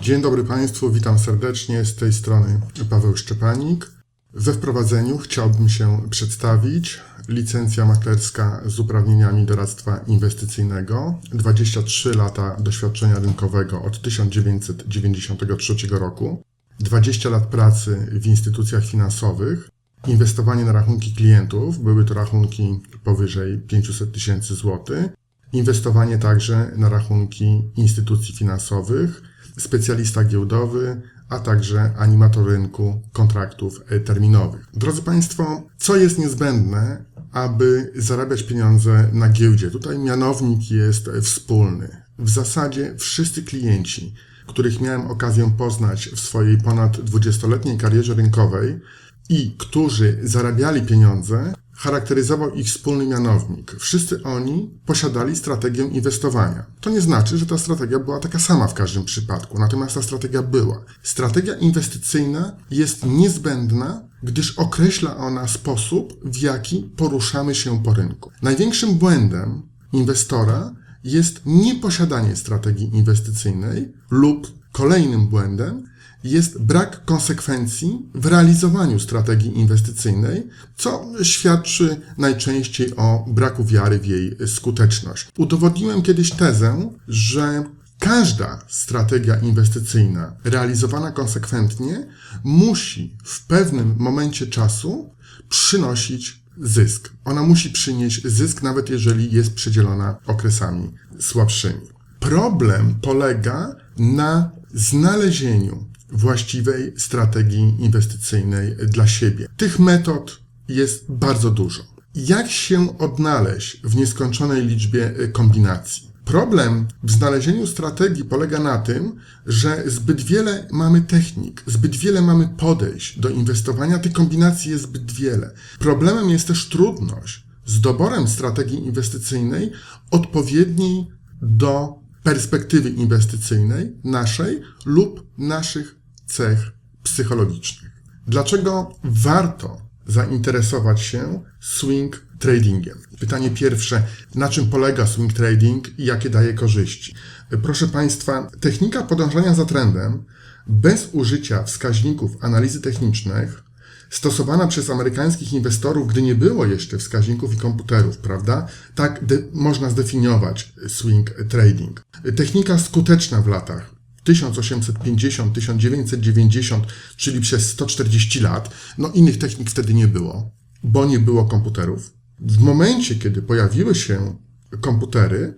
Dzień dobry Państwu, witam serdecznie. Z tej strony Paweł Szczepanik. We wprowadzeniu chciałbym się przedstawić. Licencja maklerska z uprawnieniami doradztwa inwestycyjnego, 23 lata doświadczenia rynkowego od 1993 roku, 20 lat pracy w instytucjach finansowych, inwestowanie na rachunki klientów, były to rachunki powyżej 500 tysięcy złotych, inwestowanie także na rachunki instytucji finansowych, specjalista giełdowy, a także animator rynku kontraktów e, terminowych. Drodzy Państwo, co jest niezbędne, aby zarabiać pieniądze na giełdzie? Tutaj mianownik jest wspólny. W zasadzie wszyscy klienci, których miałem okazję poznać w swojej ponad 20-letniej karierze rynkowej i którzy zarabiali pieniądze, charakteryzował ich wspólny mianownik. Wszyscy oni posiadali strategię inwestowania. To nie znaczy, że ta strategia była taka sama w każdym przypadku, natomiast ta strategia była. Strategia inwestycyjna jest niezbędna, gdyż określa ona sposób, w jaki poruszamy się po rynku. Największym błędem inwestora jest nieposiadanie strategii inwestycyjnej lub kolejnym błędem jest brak konsekwencji w realizowaniu strategii inwestycyjnej, co świadczy najczęściej o braku wiary w jej skuteczność. Udowodniłem kiedyś tezę, że każda strategia inwestycyjna realizowana konsekwentnie musi w pewnym momencie czasu przynosić zysk. Ona musi przynieść zysk, nawet jeżeli jest przedzielona okresami słabszymi. Problem polega na znalezieniu właściwej strategii inwestycyjnej dla siebie. Tych metod jest bardzo dużo. Jak się odnaleźć w nieskończonej liczbie y, kombinacji? Problem w znalezieniu strategii polega na tym, że zbyt wiele mamy technik, zbyt wiele mamy podejść do inwestowania, tych kombinacji jest zbyt wiele. Problemem jest też trudność z doborem strategii inwestycyjnej odpowiedniej do perspektywy inwestycyjnej naszej lub naszych cech psychologicznych. Dlaczego warto zainteresować się swing tradingiem? Pytanie pierwsze, na czym polega swing trading i jakie daje korzyści? Proszę Państwa, technika podążania za trendem bez użycia wskaźników analizy technicznych stosowana przez amerykańskich inwestorów, gdy nie było jeszcze wskaźników i komputerów, prawda? Tak de- można zdefiniować swing trading. Technika skuteczna w latach 1850-1990, czyli przez 140 lat, no innych technik wtedy nie było, bo nie było komputerów. W momencie, kiedy pojawiły się komputery,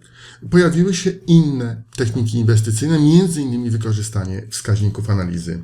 pojawiły się inne techniki inwestycyjne, między innymi wykorzystanie wskaźników analizy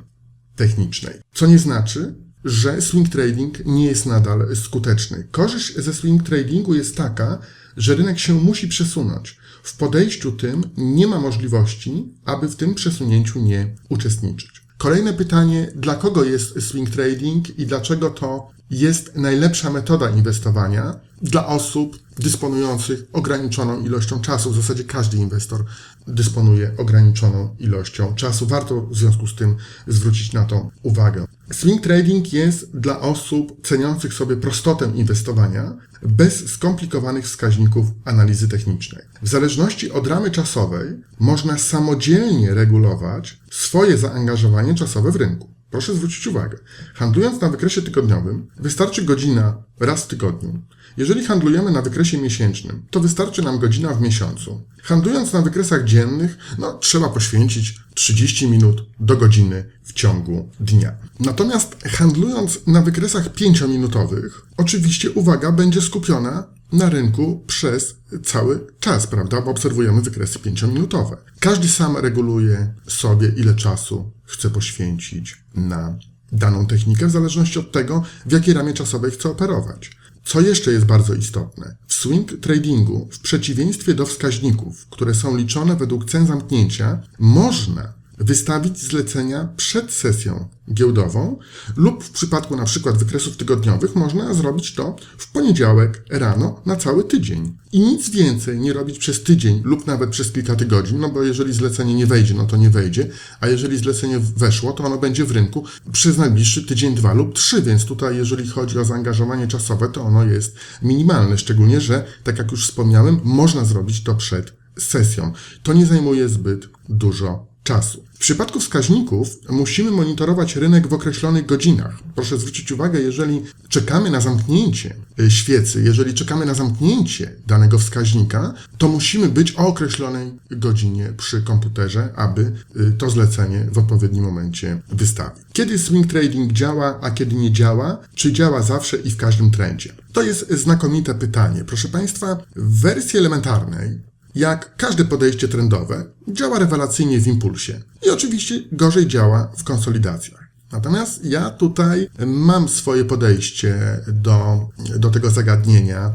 technicznej. Co nie znaczy, że swing trading nie jest nadal skuteczny. Korzyść ze swing tradingu jest taka, że rynek się musi przesunąć. W podejściu tym nie ma możliwości, aby w tym przesunięciu nie uczestniczyć. Kolejne pytanie, dla kogo jest swing trading i dlaczego to jest najlepsza metoda inwestowania dla osób dysponujących ograniczoną ilością czasu. W zasadzie każdy inwestor dysponuje ograniczoną ilością czasu. Warto w związku z tym zwrócić na to uwagę. Swing trading jest dla osób ceniących sobie prostotę inwestowania bez skomplikowanych wskaźników analizy technicznej. W zależności od ramy czasowej można samodzielnie regulować swoje zaangażowanie czasowe w rynku. Proszę zwrócić uwagę, handlując na wykresie tygodniowym, wystarczy godzina raz w tygodniu. Jeżeli handlujemy na wykresie miesięcznym, to wystarczy nam godzina w miesiącu. Handlując na wykresach dziennych, no trzeba poświęcić 30 minut do godziny w ciągu dnia. Natomiast handlując na wykresach 5-minutowych, oczywiście uwaga będzie skupiona na rynku przez cały czas, prawda? Bo obserwujemy wykresy 5-minutowe. Każdy sam reguluje sobie, ile czasu chce poświęcić na daną technikę, w zależności od tego, w jakiej ramie czasowej chce operować. Co jeszcze jest bardzo istotne? W swing tradingu, w przeciwieństwie do wskaźników, które są liczone według cen zamknięcia, można wystawić zlecenia przed sesją giełdową lub w przypadku na przykład wykresów tygodniowych można zrobić to w poniedziałek rano na cały tydzień. I nic więcej nie robić przez tydzień lub nawet przez kilka tygodni, no bo jeżeli zlecenie nie wejdzie, no to nie wejdzie, a jeżeli zlecenie weszło, to ono będzie w rynku przez najbliższy tydzień, dwa lub trzy, więc tutaj jeżeli chodzi o zaangażowanie czasowe, to ono jest minimalne, szczególnie, że tak jak już wspomniałem, można zrobić to przed sesją. To nie zajmuje zbyt dużo czasu. Przypadku wskaźników musimy monitorować rynek w określonych godzinach. Proszę zwrócić uwagę, jeżeli czekamy na zamknięcie y, świecy, jeżeli czekamy na zamknięcie danego wskaźnika, to musimy o określonej godzinie przy komputerze, aby y, to zlecenie w odpowiednim momencie wystawić. Kiedy swing trading działa, a kiedy nie działa? Czy działa zawsze i w każdym trendzie? To jest znakomite pytanie. Proszę Państwa, w wersji elementarnej jak każde podejście trendowe, działa rewelacyjnie w impulsie i oczywiście gorzej działa w konsolidacjach. Natomiast ja tutaj mam swoje podejście do, do tego zagadnienia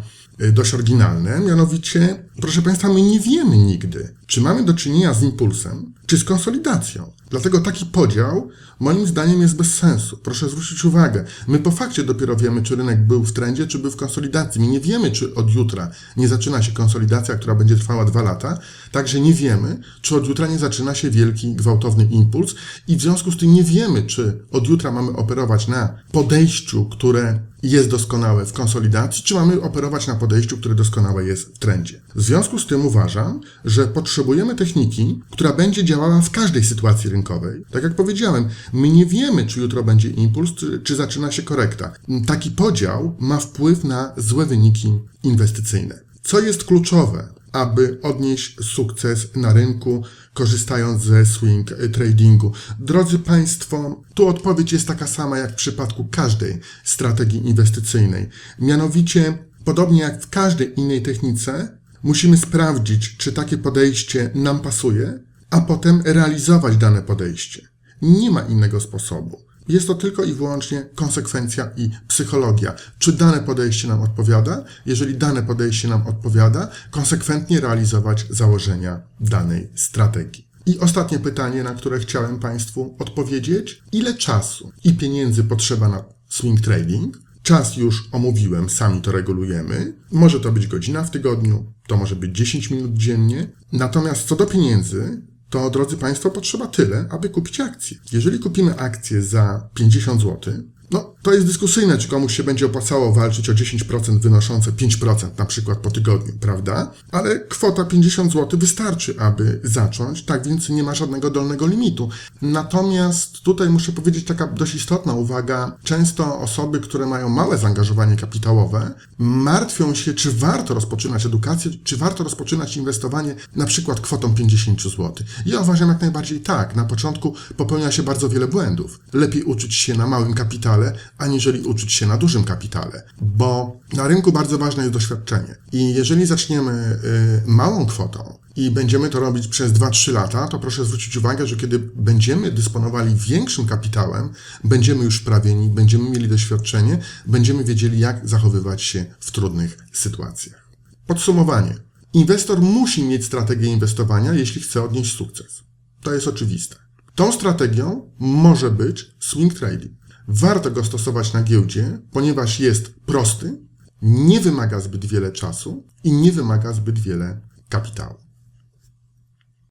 dość oryginalne, mianowicie, proszę Państwa, my nie wiemy nigdy, czy mamy do czynienia z impulsem, czy z konsolidacją. Dlatego taki podział, moim zdaniem, jest bez sensu. Proszę zwrócić uwagę, my po fakcie dopiero wiemy, czy rynek był w trendzie, czy był w konsolidacji. My nie wiemy, czy od jutra nie zaczyna się konsolidacja, która będzie trwała dwa lata, także nie wiemy, czy od jutra nie zaczyna się wielki, gwałtowny impuls i w związku z tym nie wiemy, czy od jutra mamy operować na podejściu, które jest doskonałe w konsolidacji, czy mamy operować na podejściu, które doskonałe jest w trendzie. W związku z tym uważam, że potrzebujemy techniki, która będzie działała w każdej sytuacji rynkowej. Tak jak powiedziałem, my nie wiemy, czy jutro będzie impuls, czy, czy zaczyna się korekta. Taki podział ma wpływ na złe wyniki inwestycyjne. Co jest kluczowe, aby odnieść sukces na rynku, korzystając ze swing tradingu. Drodzy Państwo, tu odpowiedź jest taka sama jak w przypadku każdej strategii inwestycyjnej. Mianowicie, podobnie jak w każdej innej technice, musimy sprawdzić, czy takie podejście nam pasuje, a potem realizować dane podejście. Nie ma innego sposobu. Jest to tylko i wyłącznie konsekwencja i psychologia. Czy dane podejście nam odpowiada? Jeżeli dane podejście nam odpowiada, konsekwentnie realizować założenia danej strategii. I ostatnie pytanie, na które chciałem Państwu odpowiedzieć. Ile czasu i pieniędzy potrzeba na swing trading? Czas już omówiłem, sami to regulujemy. Może to być godzina w tygodniu, to może być 10 minut dziennie. Natomiast co do pieniędzy, to drodzy Państwo, potrzeba tyle, aby kupić akcję. Jeżeli kupimy akcję za 50 zł, no to jest dyskusyjne, czy komuś się będzie opłacało walczyć o 10% wynoszące 5% na przykład po tygodniu, prawda? Ale kwota 50 zł wystarczy, aby zacząć, tak więc nie ma żadnego dolnego limitu. Natomiast tutaj muszę powiedzieć taka dość istotna uwaga. Często osoby, które mają małe zaangażowanie kapitałowe, martwią się, czy warto rozpoczynać edukację, czy warto rozpoczynać inwestowanie na przykład kwotą 50 zł. Ja uważam jak najbardziej tak. Na początku popełnia się bardzo wiele błędów. Lepiej uczyć się na małym kapitale, aniżeli uczyć się na dużym kapitale, bo na rynku bardzo ważne jest doświadczenie. I jeżeli zaczniemy y, małą kwotą i będziemy to robić przez 2-3 lata, to proszę zwrócić uwagę, że kiedy będziemy dysponowali większym kapitałem, będziemy już wprawieni, będziemy mieli doświadczenie, będziemy wiedzieli, jak zachowywać się w trudnych sytuacjach. Podsumowanie. Inwestor musi mieć strategię inwestowania, jeśli chce odnieść sukces. To jest oczywiste. Tą strategią może być swing trading. Warto go stosować na giełdzie, ponieważ jest prosty, nie wymaga zbyt wiele czasu i nie wymaga zbyt wiele kapitału.